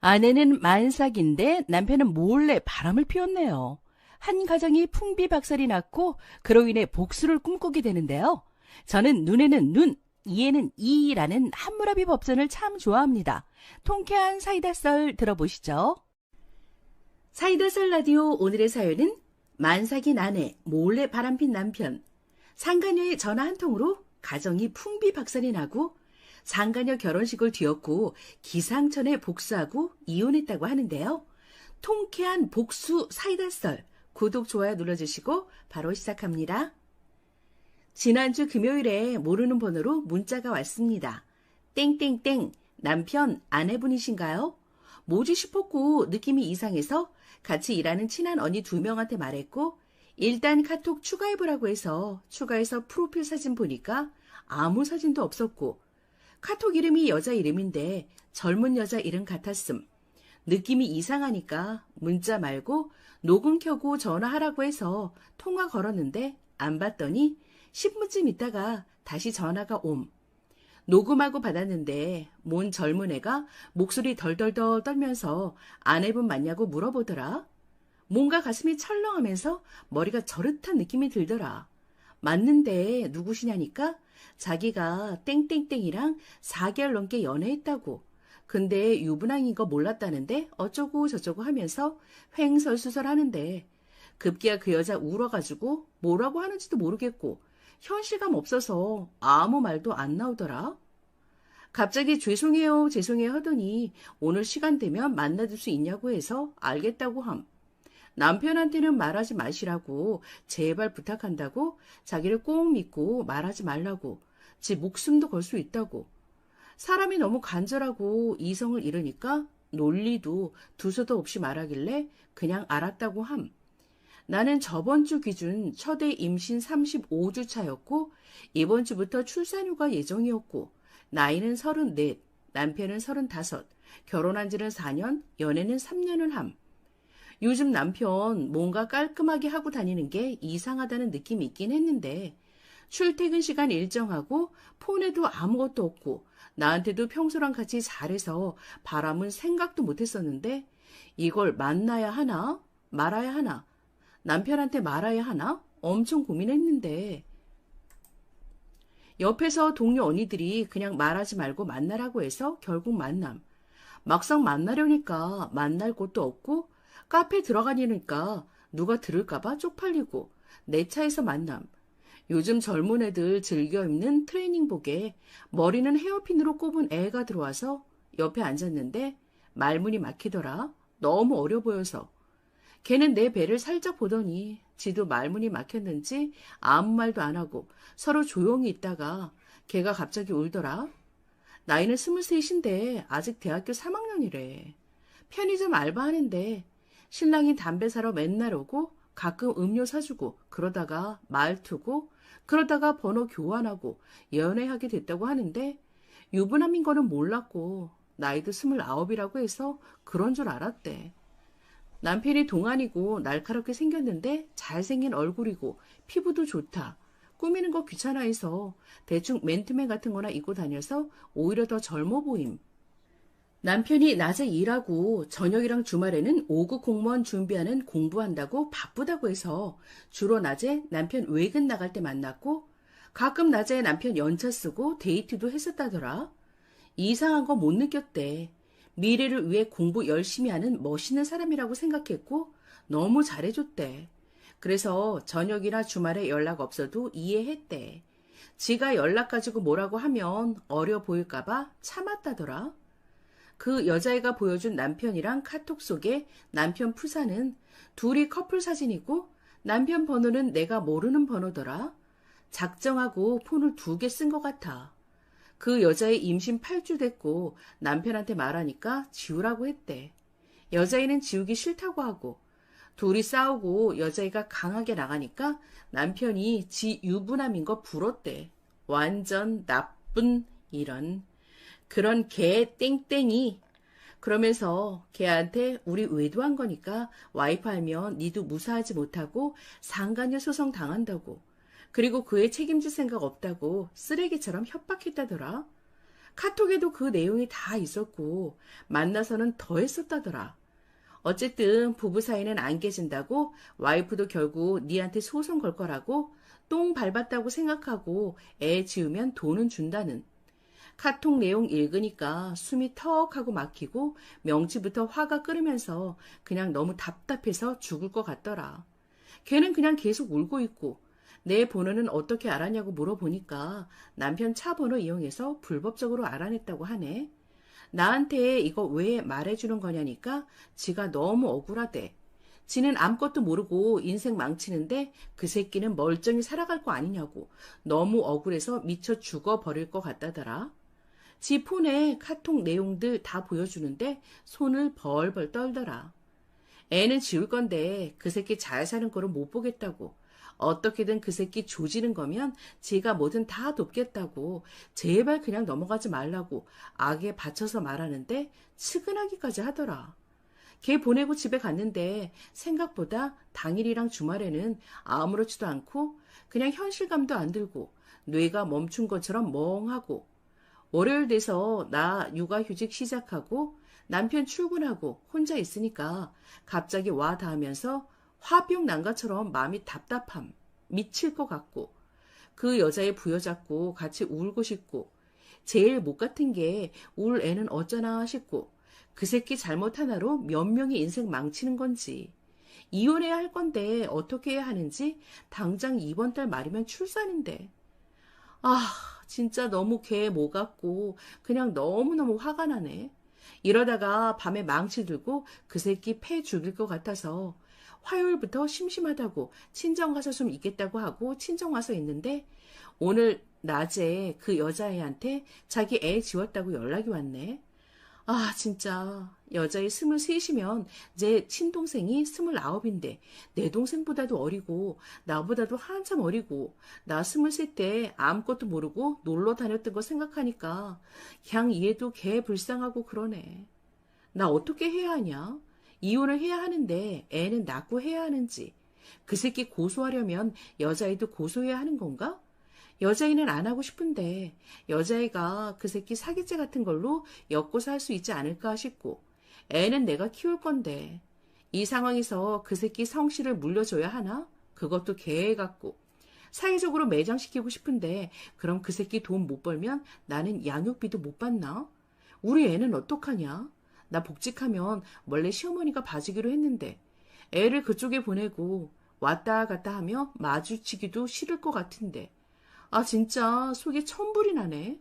아내는 만삭인데 남편은 몰래 바람을 피웠네요. 한 가정이 풍비박살이 났고 그로 인해 복수를 꿈꾸게 되는데요. 저는 눈에는 눈, 이에는 이라는 한무라비 법전을 참 좋아합니다. 통쾌한 사이다 썰 들어보시죠. 사이다 썰 라디오 오늘의 사연은 만삭인 아내, 몰래 바람핀 남편, 상가녀의 전화 한 통으로 가정이 풍비박살이 나고 상가녀 결혼식을 뒤엎고 기상천에 복수하고 이혼했다고 하는데요. 통쾌한 복수 사이다 썰 구독, 좋아요 눌러주시고 바로 시작합니다. 지난주 금요일에 모르는 번호로 문자가 왔습니다. 땡땡땡 남편 아내분이신가요? 뭐지 싶었고 느낌이 이상해서 같이 일하는 친한 언니 두 명한테 말했고 일단 카톡 추가해보라고 해서 추가해서 프로필 사진 보니까 아무 사진도 없었고 카톡 이름이 여자 이름인데 젊은 여자 이름 같았음. 느낌이 이상하니까 문자 말고 녹음 켜고 전화하라고 해서 통화 걸었는데 안 받더니 10분쯤 있다가 다시 전화가 옴. 녹음하고 받았는데 뭔 젊은 애가 목소리 덜덜덜 떨면서 아내분 맞냐고 물어보더라. 뭔가 가슴이 철렁하면서 머리가 저릇한 느낌이 들더라. 맞는데 누구시냐니까 자기가 땡땡땡이랑 4개월 넘게 연애했다고. 근데 유부남인 거 몰랐다는데 어쩌고 저쩌고 하면서 횡설수설 하는데 급기야 그 여자 울어가지고 뭐라고 하는지도 모르겠고 현실감 없어서 아무 말도 안 나오더라. 갑자기 죄송해요, 죄송해요 하더니 오늘 시간 되면 만나줄 수 있냐고 해서 알겠다고 함. 남편한테는 말하지 마시라고 제발 부탁한다고 자기를 꼭 믿고 말하지 말라고 지 목숨도 걸 수 있다고. 사람이 너무 간절하고 이성을 잃으니까 논리도 두서도 없이 말하길래 그냥 알았다고 함. 나는 저번 주 기준 첫애 임신 35주 차였고 이번 주부터 출산휴가 예정이었고 나이는 34, 남편은 35, 결혼한 지는 4년, 연애는 3년을 함. 요즘 남편 뭔가 깔끔하게 하고 다니는 게 이상하다는 느낌이 있긴 했는데 출퇴근 시간 일정하고 폰에도 아무것도 없고 나한테도 평소랑 같이 잘해서 바람은 생각도 못했었는데 이걸 만나야 하나? 말아야 하나? 남편한테 말아야 하나? 엄청 고민했는데 옆에서 동료 언니들이 그냥 말하지 말고 만나라고 해서 결국 만남. 막상 만나려니까 만날 곳도 없고 카페 들어가려니까 누가 들을까봐 쪽팔리고 내 차에서 만남. 요즘 젊은 애들 즐겨 입는 트레이닝복에 머리는 헤어핀으로 꼽은 애가 들어와서 옆에 앉았는데 말문이 막히더라. 너무 어려 보여서. 걔는 내 배를 살짝 보더니 지도 말문이 막혔는지 아무 말도 안 하고 서로 조용히 있다가 걔가 갑자기 울더라. 나이는 스물셋인데 아직 대학교 3학년이래. 편의점 알바하는데 신랑이 담배 사러 맨날 오고 가끔 음료 사주고 그러다가 말투고 그러다가 번호 교환하고 연애하게 됐다고 하는데 유부남인 거는 몰랐고 나이도 스물아홉이라고 해서 그런 줄 알았대. 남편이 동안이고 날카롭게 생겼는데 잘생긴 얼굴이고 피부도 좋다. 꾸미는 거 귀찮아 해서 대충 맨투맨 같은 거나 입고 다녀서 오히려 더 젊어 보임. 남편이 낮에 일하고 저녁이랑 주말에는 오후 공무원 준비하는 공부한다고 바쁘다고 해서 주로 낮에 남편 외근 나갈 때 만났고 가끔 낮에 남편 연차 쓰고 데이트도 했었다더라. 이상한 거 못 느꼈대. 미래를 위해 공부 열심히 하는 멋있는 사람이라고 생각했고 너무 잘해줬대. 그래서 저녁이나 주말에 연락 없어도 이해했대. 지가 연락 가지고 뭐라고 하면 어려 보일까봐 참았다더라. 그 여자애가 보여준 남편이랑 카톡 속에 남편 푸사는 둘이 커플 사진이고 남편 번호는 내가 모르는 번호더라. 작정하고 폰을 두 개 쓴 것 같아. 그 여자애 임신 8주 됐고 남편한테 말하니까 지우라고 했대. 여자애는 지우기 싫다고 하고 둘이 싸우고 여자애가 강하게 나가니까 남편이 지 유부남인 거 불었대. 완전 나쁜 이런 그런 개 땡땡이 그러면서 걔한테 우리 외도한 거니까 와이프 알면 니도 무사하지 못하고 상간녀 소송 당한다고. 그리고 그의 책임질 생각 없다고 쓰레기처럼 협박했다더라. 카톡에도 그 내용이 다 있었고 만나서는 더 했었다더라. 어쨌든 부부 사이는 안 깨진다고 와이프도 결국 니한테 소송 걸 거라고 똥 밟았다고 생각하고 애 지우면 돈은 준다는 카톡 내용 읽으니까 숨이 턱 하고 막히고 명치부터 화가 끓으면서 그냥 너무 답답해서 죽을 것 같더라. 걔는 그냥 계속 울고 있고 내 번호는 어떻게 알았냐고 물어보니까 남편 차 번호 이용해서 불법적으로 알아냈다고 하네. 나한테 이거 왜 말해주는 거냐니까 지가 너무 억울하대. 지는 아무것도 모르고 인생 망치는데 그 새끼는 멀쩡히 살아갈 거 아니냐고 너무 억울해서 미쳐 죽어버릴 것 같다더라. 지 폰에 카톡 내용들 다 보여주는데 손을 벌벌 떨더라. 애는 지울 건데 그 새끼 잘 사는 거를 못 보겠다고. 어떻게든 그 새끼 조지는 거면 제가 뭐든 다 돕겠다고 제발 그냥 넘어가지 말라고 악에 받쳐서 말하는데 측은하기까지 하더라. 걔 보내고 집에 갔는데 생각보다 당일이랑 주말에는 아무렇지도 않고 그냥 현실감도 안 들고 뇌가 멈춘 것처럼 멍하고 월요일 돼서 나 육아휴직 시작하고 남편 출근하고 혼자 있으니까 갑자기 와 닿으면서 화병 난 것처럼 마음이 답답함, 미칠 것 같고 그 여자의 부여잡고 같이 울고 싶고 제일 못 같은 게 울 애는 어쩌나 싶고 그 새끼 잘못 하나로 몇 명의 인생 망치는 건지 이혼해야 할 건데 어떻게 해야 하는지 당장 이번 달 말이면 출산인데 아 진짜 너무 개뭐 같고 그냥 너무너무 화가 나네. 이러다가 밤에 망치 들고 그 새끼 패 죽일 것 같아서 화요일부터 심심하다고 친정 가서 좀 있겠다고 하고 친정 와서 있는데 오늘 낮에 그 여자애한테 자기 애 지웠다고 연락이 왔네. 아, 진짜. 여자애 스물셋이면 제 친동생이 스물아홉인데 내 동생보다도 어리고 나보다도 한참 어리고 나 스물셋 때 아무것도 모르고 놀러 다녔던 거 생각하니까 그냥 얘도 개 불쌍하고 그러네. 나 어떻게 해야 하냐? 이혼을 해야 하는데 애는 낳고 해야 하는지 그 새끼 고소하려면 여자애도 고소해야 하는 건가? 여자애는 안 하고 싶은데 여자애가 그 새끼 사기죄 같은 걸로 엮고서 할 수 있지 않을까 싶고 애는 내가 키울 건데 이 상황에서 그 새끼 성씨를 물려줘야 하나? 그것도 개애 같고 사회적으로 매장시키고 싶은데 그럼 그 새끼 돈 못 벌면 나는 양육비도 못 받나? 우리 애는 어떡하냐? 나 복직하면 원래 시어머니가 봐주기로 했는데 애를 그쪽에 보내고 왔다 갔다 하며 마주치기도 싫을 것 같은데 아, 진짜 속에 천불이 나네.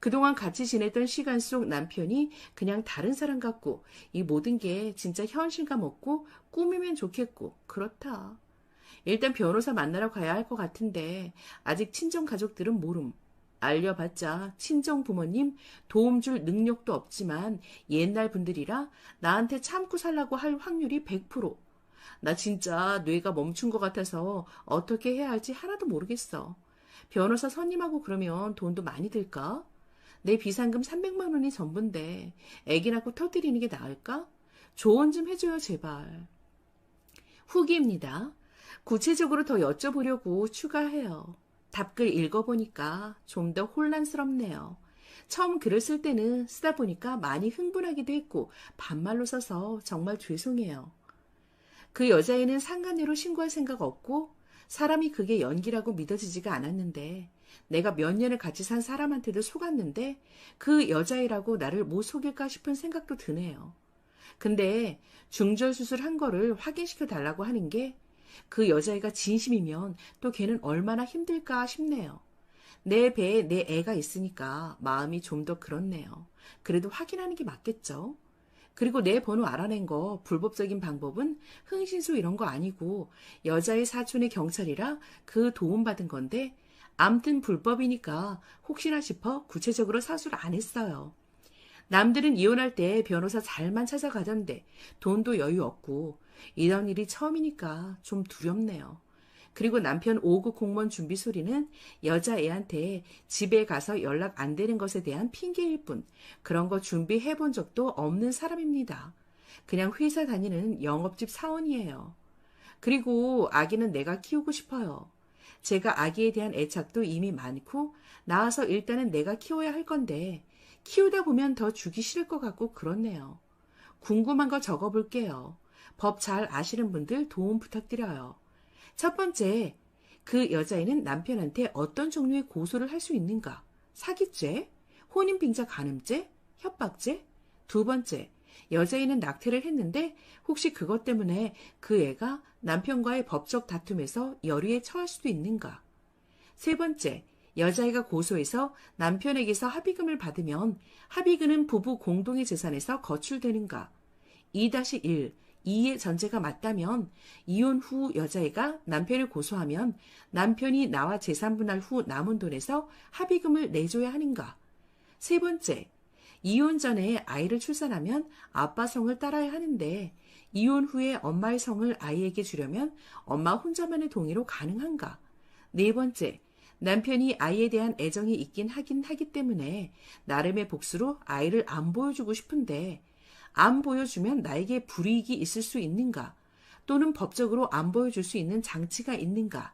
그동안 같이 지냈던 시간 속 남편이 그냥 다른 사람 같고 이 모든 게 진짜 현실감 없고 꾸미면 좋겠고 그렇다. 일단 변호사 만나러 가야 할 것 같은데 아직 친정 가족들은 모름. 알려봤자 친정 부모님 도움 줄 능력도 없지만 옛날 분들이라 나한테 참고 살라고 할 확률이 100%. 나 진짜 뇌가 멈춘 것 같아서 어떻게 해야 할지 하나도 모르겠어. 변호사 선임하고 그러면 돈도 많이 들까? 내 비상금 300만 원이 전부인데 애기 낳고 터뜨리는 게 나을까? 조언 좀 해줘요 제발. 후기입니다. 구체적으로 더 여쭤보려고 추가해요. 답글 읽어보니까 좀 더 혼란스럽네요. 처음 글을 쓸 때는 쓰다 보니까 많이 흥분하기도 했고 반말로 써서 정말 죄송해요. 그 여자애는 상간녀로 신고할 생각 없고 사람이 그게 연기라고 믿어지지가 않았는데 내가 몇 년을 같이 산 사람한테도 속았는데 그 여자애라고 나를 못 속일까 싶은 생각도 드네요. 근데 중절 수술한 거를 확인시켜 달라고 하는 게 그 여자애가 진심이면 또 걔는 얼마나 힘들까 싶네요. 내 배에 내 애가 있으니까 마음이 좀 더 그렇네요. 그래도 확인하는 게 맞겠죠? 그리고 내 번호 알아낸 거 불법적인 방법은 흥신소 이런 거 아니고 여자의 사촌의 경찰이라 그 도움받은 건데 암튼 불법이니까 혹시나 싶어 구체적으로 사수를 안 했어요. 남들은 이혼할 때 변호사 잘만 찾아가던데 돈도 여유 없고 이런 일이 처음이니까 좀 두렵네요. 그리고 남편 5급 공무원 준비 소리는 여자애한테 집에 가서 연락 안 되는 것에 대한 핑계일 뿐 그런 거 준비해 본 적도 없는 사람입니다. 그냥 회사 다니는 영업집 사원이에요. 그리고 아기는 내가 키우고 싶어요. 제가 아기에 대한 애착도 이미 많고 나와서 일단은 내가 키워야 할 건데 키우다 보면 더 주기 싫을 것 같고 그렇네요. 궁금한 거 적어볼게요. 법 잘 아시는 분들 도움 부탁드려요. 첫 번째, 그 여자애는 남편한테 어떤 종류의 고소를 할 수 있는가? 사기죄? 혼인빙자 간음죄? 협박죄? 두 번째, 여자애는 낙태를 했는데 혹시 그것 때문에 그 애가 남편과의 법적 다툼에서 열의에 처할 수도 있는가? 세 번째, 여자애가 고소해서 남편에게서 합의금을 받으면 합의금은 부부 공동의 재산에서 거출되는가? 2-1. 이의 전제가 맞다면 이혼 후 여자애가 남편을 고소하면 남편이 나와 재산 분할 후 남은 돈에서 합의금을 내줘야 하는가? 세 번째, 이혼 전에 아이를 출산하면 아빠 성을 따라야 하는데 이혼 후에 엄마의 성을 아이에게 주려면 엄마 혼자만의 동의로 가능한가? 네 번째, 남편이 아이에 대한 애정이 있긴 하긴 하기 때문에 나름의 복수로 아이를 안 보여주고 싶은데 안 보여주면 나에게 불이익이 있을 수 있는가? 또는 법적으로 안 보여줄 수 있는 장치가 있는가?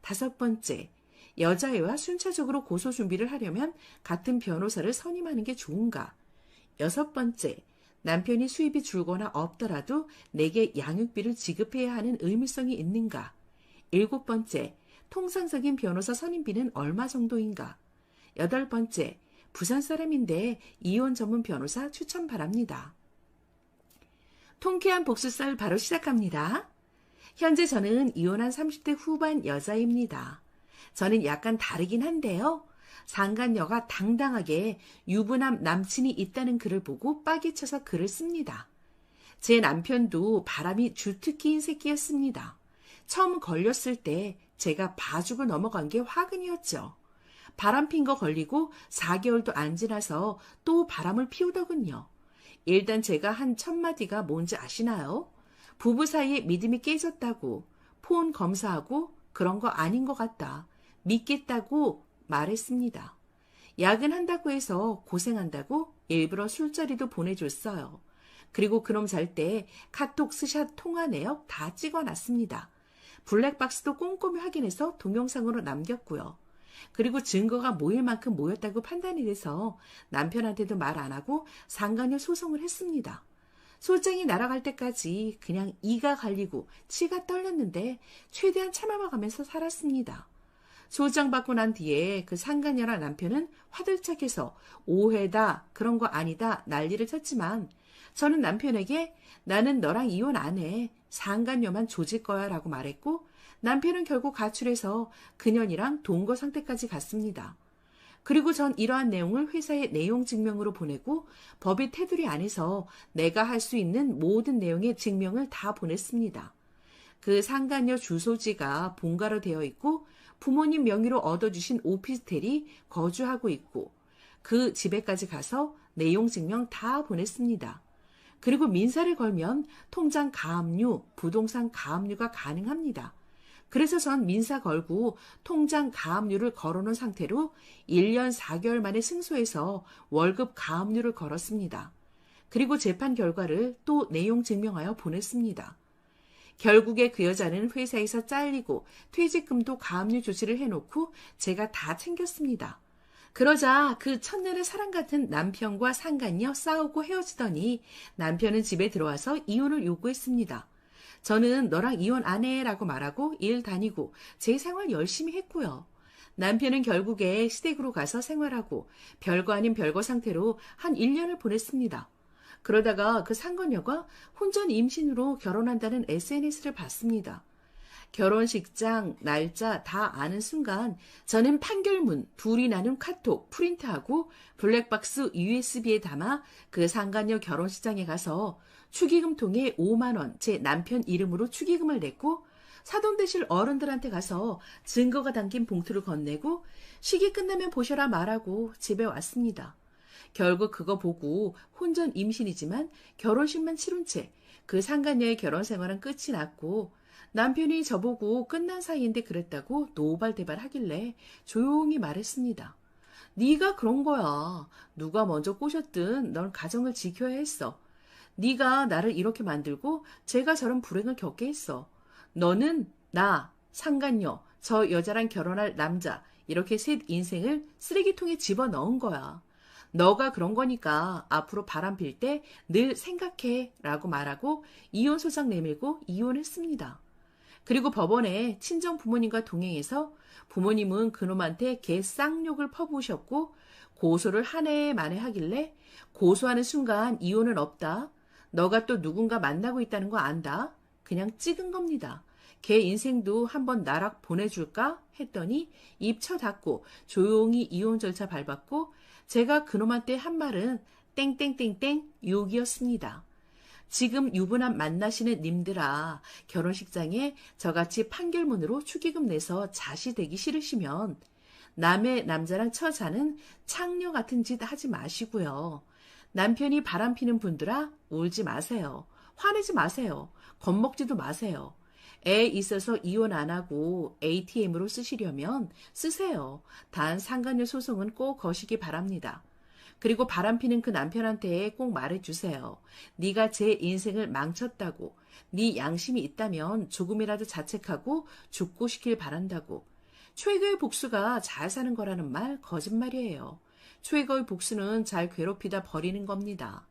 다섯 번째, 여자애와 순차적으로 고소 준비를 하려면 같은 변호사를 선임하는 게 좋은가? 여섯 번째, 남편이 수입이 줄거나 없더라도 내게 양육비를 지급해야 하는 의무성이 있는가? 일곱 번째, 통상적인 변호사 선임비는 얼마 정도인가? 여덟 번째, 부산 사람인데 이혼 전문 변호사 추천 바랍니다. 통쾌한 복수썰 바로 시작합니다. 현재 저는 이혼한 30대 후반 여자입니다. 저는 약간 다르긴 한데요. 상간녀가 당당하게 유부남 남친이 있다는 글을 보고 빠개 쳐서 글을 씁니다. 제 남편도 바람이 주특기인 새끼였습니다. 처음 걸렸을 때 제가 봐주고 넘어간 게 화근이었죠. 바람 핀 거 걸리고 4개월도 안 지나서 또 바람을 피우더군요. 일단 제가 한 첫마디가 뭔지 아시나요? 부부 사이에 믿음이 깨졌다고, 폰 검사하고 그런 거 아닌 것 같다. 믿겠다고 말했습니다. 야근한다고 해서 고생한다고 일부러 술자리도 보내줬어요. 그리고 그럼 잘때 카톡 스샷 통화 내역 다 찍어놨습니다. 블랙박스도 꼼꼼히 확인해서 동영상으로 남겼고요. 그리고 증거가 모일 만큼 모였다고 판단이 돼서 남편한테도 말 안 하고 상간녀 소송을 했습니다. 소장이 날아갈 때까지 그냥 이가 갈리고 치가 떨렸는데 최대한 참아가면서 살았습니다. 소장 받고 난 뒤에 그 상간녀랑 남편은 화들짝해서 오해다 그런 거 아니다 난리를 쳤지만 저는 남편에게 나는 너랑 이혼 안 해. 상간녀만 조질 거야 라고 말했고 남편은 결국 가출해서 그년이랑 동거 상태까지 갔습니다. 그리고 전 이러한 내용을 회사에 내용 증명으로 보내고 법의 테두리 안에서 내가 할 수 있는 모든 내용의 증명을 다 보냈습니다. 그 상간녀 주소지가 본가로 되어 있고 부모님 명의로 얻어주신 오피스텔이 거주하고 있고 그 집에까지 가서 내용 증명 다 보냈습니다. 그리고 민사를 걸면 통장 가압류, 부동산 가압류가 가능합니다. 그래서 전 민사 걸고 통장 가압류를 걸어놓은 상태로 1년 4개월 만에 승소해서 월급 가압류를 걸었습니다. 그리고 재판 결과를 또 내용 증명하여 보냈습니다. 결국에 그 여자는 회사에서 잘리고 퇴직금도 가압류 조치를 해놓고 제가 다 챙겼습니다. 그러자 그 첫날의 사랑 같은 남편과 상간녀 싸우고 헤어지더니 남편은 집에 들어와서 이혼을 요구했습니다. 저는 너랑 이혼 안 해라고 말하고 일 다니고 제 생활 열심히 했고요. 남편은 결국에 시댁으로 가서 생활하고 별거 아닌 별거 상태로 한 1년을 보냈습니다. 그러다가 그 상건녀가 혼전 임신으로 결혼한다는 SNS를 봤습니다. 결혼식장, 날짜 다 아는 순간 저는 판결문, 불이 나는 카톡 프린트하고 블랙박스 USB에 담아 그 상간녀 결혼식장에 가서 축의금 통에 5만원 제 남편 이름으로 축의금을 냈고 사돈 되실 어른들한테 가서 증거가 담긴 봉투를 건네고 시기 끝나면 보셔라 말하고 집에 왔습니다. 결국 그거 보고 혼전 임신이지만 결혼식만 치룬 채 그 상간녀의 결혼 생활은 끝이 났고 남편이 저보고 끝난 사이인데 그랬다고 노발대발 하길래 조용히 말했습니다. 네가 그런 거야. 누가 먼저 꼬셨든 넌 가정을 지켜야 했어. 네가 나를 이렇게 만들고 제가 저런 불행을 겪게 했어. 너는 나, 상간녀, 저 여자랑 결혼할 남자 이렇게 셋 인생을 쓰레기통에 집어넣은 거야. 너가 그런 거니까 앞으로 바람 필때늘 생각해 라고 말하고 이혼 소장 내밀고 이혼했습니다. 그리고 법원에 친정 부모님과 동행해서 부모님은 그놈한테 개 쌍욕을 퍼부으셨고 고소를 한 해 만에 하길래 고소하는 순간 이혼은 없다. 너가 또 누군가 만나고 있다는 거 안다. 그냥 찍은 겁니다. 걔 인생도 한번 나락 보내줄까? 했더니 입 쳐 닫고 조용히 이혼 절차 밟았고 제가 그놈한테 한 말은 땡땡땡땡 욕이었습니다. 지금 유부남 만나시는 님들아 결혼식장에 저같이 판결문으로 축의금 내서 자시 되기 싫으시면 남의 남자랑 처자는 창녀 같은 짓 하지 마시고요. 남편이 바람 피는 분들아 울지 마세요. 화내지 마세요. 겁먹지도 마세요. 애 있어서 이혼 안 하고 ATM으로 쓰시려면 쓰세요. 단 상간녀 소송은 꼭 거시기 바랍니다. 그리고 바람피는 그 남편한테 꼭 말해주세요. 네가 제 인생을 망쳤다고. 네 양심이 있다면 조금이라도 자책하고 죽고 시킬 바란다고. 최고의 복수가 잘 사는 거라는 말 거짓말이에요. 최고의 복수는 잘 괴롭히다 버리는 겁니다.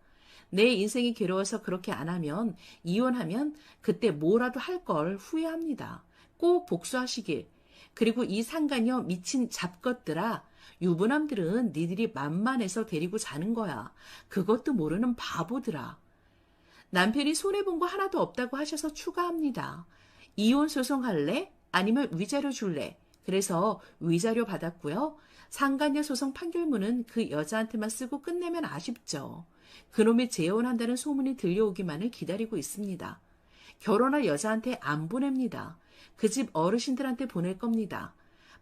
내 인생이 괴로워서 그렇게 안 하면 이혼하면 그때 뭐라도 할 걸 후회합니다. 꼭 복수하시길. 그리고 이 상간녀 미친 잡것들아 유부남들은 니들이 만만해서 데리고 자는 거야. 그것도 모르는 바보들아. 남편이 손해본 거 하나도 없다고 하셔서 추가합니다. 이혼 소송할래? 아니면 위자료 줄래? 그래서 위자료 받았고요. 상간녀 소송 판결문은 그 여자한테만 쓰고 끝내면 아쉽죠. 그놈이 재혼한다는 소문이 들려오기만을 기다리고 있습니다. 결혼할 여자한테 안 보냅니다. 그 집 어르신들한테 보낼 겁니다.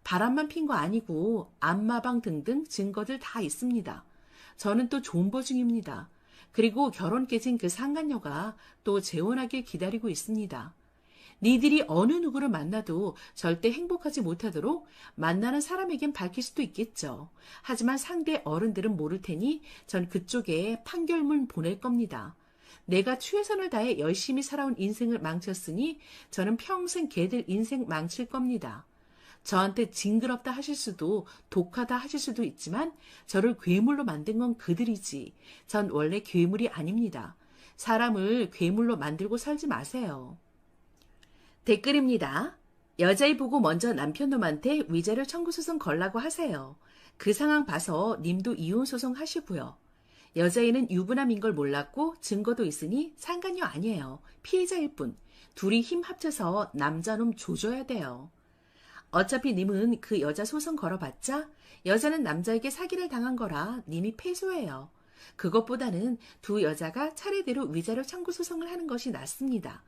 바람만 핀 거 아니고 안마방 등등 증거들 다 있습니다. 저는 또 존버 중입니다. 그리고 결혼 깨진 그 상간녀가 또 재혼하길 기다리고 있습니다. 니들이 어느 누구를 만나도 절대 행복하지 못하도록 만나는 사람에겐 밝힐 수도 있겠죠. 하지만 상대 어른들은 모를 테니 전 그쪽에 판결문 보낼 겁니다. 내가 최선을 다해 열심히 살아온 인생을 망쳤으니 저는 평생 걔들 인생 망칠 겁니다. 저한테 징그럽다 하실 수도 독하다 하실 수도 있지만 저를 괴물로 만든 건 그들이지. 전 원래 괴물이 아닙니다. 사람을 괴물로 만들고 살지 마세요. 댓글입니다. 여자애 보고 먼저 남편 놈한테 위자료 청구 소송 걸라고 하세요. 그 상황 봐서 님도 이혼 소송 하시고요. 여자애는 유부남인 걸 몰랐고 증거도 있으니 상관녀 아니에요. 피해자일 뿐. 둘이 힘 합쳐서 남자놈 조져야 돼요. 어차피 님은 그 여자 소송 걸어봤자 여자는 남자에게 사기를 당한 거라 님이 패소해요. 그것보다는 두 여자가 차례대로 위자료 청구 소송을 하는 것이 낫습니다.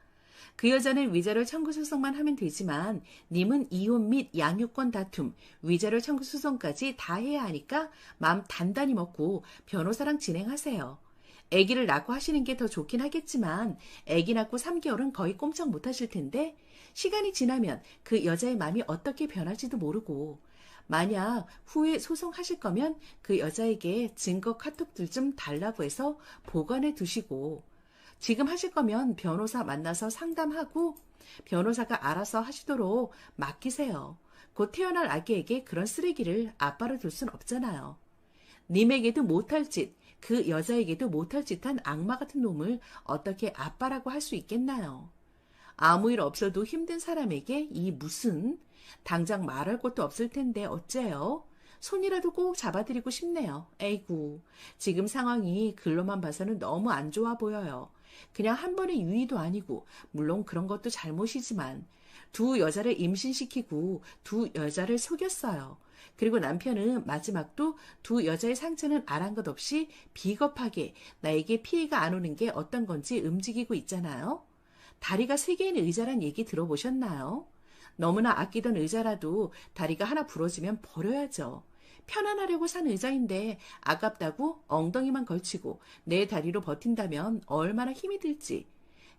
그 여자는 위자료 청구 소송만 하면 되지만 님은 이혼 및 양육권 다툼, 위자료 청구 소송까지 다 해야 하니까 마음 단단히 먹고 변호사랑 진행하세요. 아기를 낳고 하시는 게 더 좋긴 하겠지만 아기 낳고 3개월은 거의 꼼짝 못 하실 텐데 시간이 지나면 그 여자의 마음이 어떻게 변할지도 모르고 만약 후에 소송하실 거면 그 여자에게 증거 카톡들 좀 달라고 해서 보관해 두시고 지금 하실 거면 변호사 만나서 상담하고 변호사가 알아서 하시도록 맡기세요. 곧 태어날 아기에게 그런 쓰레기를 아빠로 둘 순 없잖아요. 님에게도 못할 짓, 그 여자에게도 못할 짓한 악마 같은 놈을 어떻게 아빠라고 할 수 있겠나요? 아무 일 없어도 힘든 사람에게 이 무슨 당장 말할 것도 없을 텐데 어째요? 손이라도 꼭 잡아드리고 싶네요. 에이구, 지금 상황이 글로만 봐서는 너무 안 좋아 보여요. 그냥 한 번의 유의도 아니고, 물론 그런 것도 잘못이지만, 두 여자를 임신시키고 두 여자를 속였어요. 그리고 남편은 마지막도 두 여자의 상처는 아란 것 없이 비겁하게 나에게 피해가 안 오는 게 어떤 건지 움직이고 있잖아요. 다리가 세 개인 의자란 얘기 들어보셨나요? 너무나 아끼던 의자라도 다리가 하나 부러지면 버려야죠. 편안하려고 산 의자인데 아깝다고 엉덩이만 걸치고 내 다리로 버틴다면 얼마나 힘이 들지.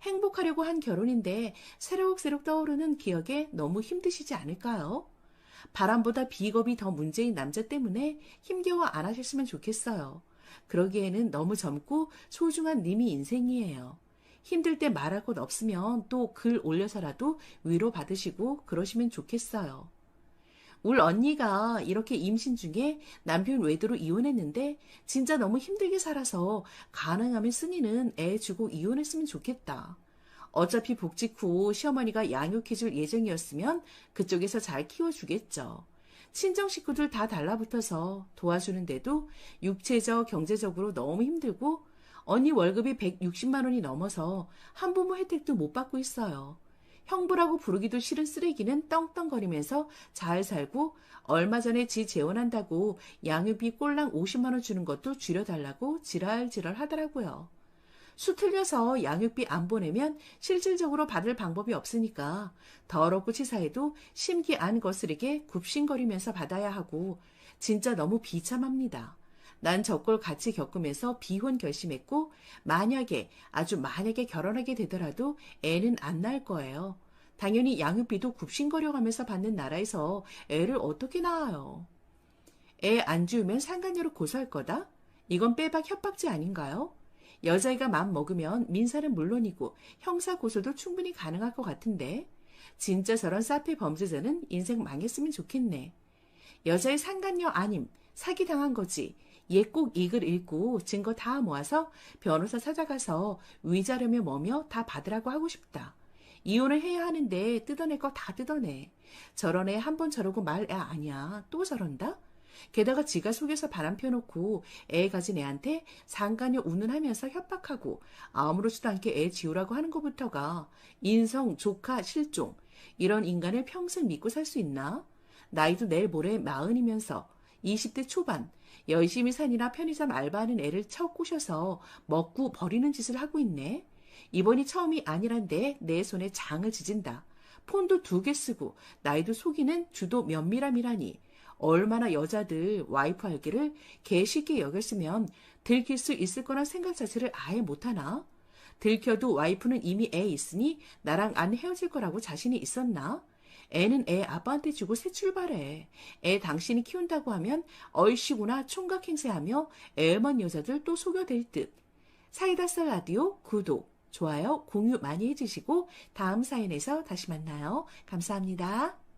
행복하려고 한 결혼인데 새록새록 떠오르는 기억에 너무 힘드시지 않을까요? 바람보다 비겁이 더 문제인 남자 때문에 힘겨워 안 하셨으면 좋겠어요. 그러기에는 너무 젊고 소중한 님이 인생이에요. 힘들 때 말할 것 없으면 또 글 올려서라도 위로 받으시고 그러시면 좋겠어요. 울 언니가 이렇게 임신 중에 남편 외도로 이혼했는데 진짜 너무 힘들게 살아서 가능하면 쓴이는 애 주고 이혼했으면 좋겠다. 어차피 복직 후 시어머니가 양육해줄 예정이었으면 그쪽에서 잘 키워주겠죠. 친정 식구들 다 달라붙어서 도와주는데도 육체적, 경제적으로 너무 힘들고 언니 월급이 160만 원이 넘어서 한부모 혜택도 못 받고 있어요. 형부라고 부르기도 싫은 쓰레기는 떵떵거리면서 잘 살고 얼마 전에 지 재혼한다고 양육비 꼴랑 50만 원 주는 것도 줄여달라고 지랄지랄 하더라고요. 수 틀려서 양육비 안 보내면 실질적으로 받을 방법이 없으니까 더럽고 치사해도 심기 안 거스르게 굽신거리면서 받아야 하고 진짜 너무 비참합니다. 난 저걸 같이 겪으면서 비혼 결심했고 만약에 아주 만약에 결혼하게 되더라도 애는 안 낳을 거예요. 당연히 양육비도 굽신거려가면서 받는 나라에서 애를 어떻게 낳아요? 애안 주우면 상간녀로 고소할 거다? 이건 빼박 협박죄 아닌가요? 여자애가 마음 먹으면 민사는 물론이고 형사 고소도 충분히 가능할 것 같은데 진짜 저런 사페 범죄자는 인생 망했으면 좋겠네. 여자의 상간녀 아님 사기당한 거지. 얘꼭이글 읽고 증거 다 모아서 변호사 찾아가서 위자료며 뭐며 다 받으라고 하고 싶다. 이혼을 해야 하는데 뜯어낼 거 다 뜯어내. 저런 애 한 번 저러고 말 애 아니야. 또 저런다? 게다가 지가 속여서 바람 펴놓고 애 가진 애한테 상간녀 운운하면서 협박하고 아무렇지도 않게 애 지우라고 하는 것부터가 인성, 조카, 실종 이런 인간을 평생 믿고 살 수 있나? 나이도 내일 모레 마흔이면서 20대 초반 열심히 산이나 편의점 알바하는 애를 쳐 꼬셔서 먹고 버리는 짓을 하고 있네. 이번이 처음이 아니란데 내 손에 장을 지진다. 폰도 두 개 쓰고 나이도 속이는 주도 면밀함이라니. 얼마나 여자들 와이프 알기를 개쉽게 여겼으면 들킬 수 있을 거란 생각 자체를 아예 못하나? 들켜도 와이프는 이미 애 있으니 나랑 안 헤어질 거라고 자신이 있었나? 애는 애 아빠한테 주고 새 출발해. 애 당신이 키운다고 하면 얼씨구나 총각 행세하며 애만 여자들 또 속여댈 듯. 사이다 썰 라디오 구독, 좋아요, 공유 많이 해주시고 다음 사연에서 다시 만나요. 감사합니다.